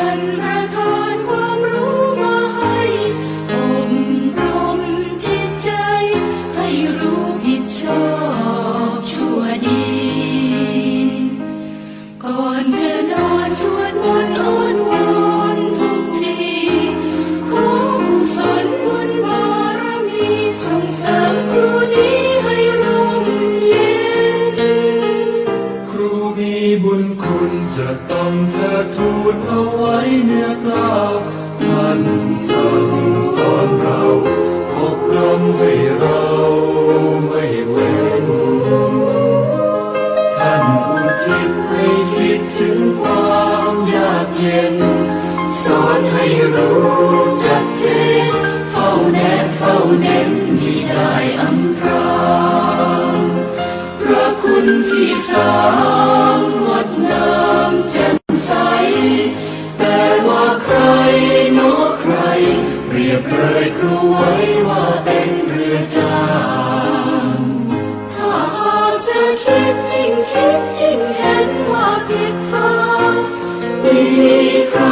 Sunrise. บุญคุณจะต้องเธอทูลเอาไว้เนื้อกล้าวท่านสั่งสอนเราอบรมให้เราไม่เว้นท่านอุทิศให้คิดถึงความยากเย็น สอนให้รู้จักจริงเฝ้าแนบเฝ้าเน้น ยบเลยครูไว้ว่าเป็นเรือจ้างถ้าหากจะคิดยิ่งคิดยิ่งเห็นว่าผิดทางมีใคร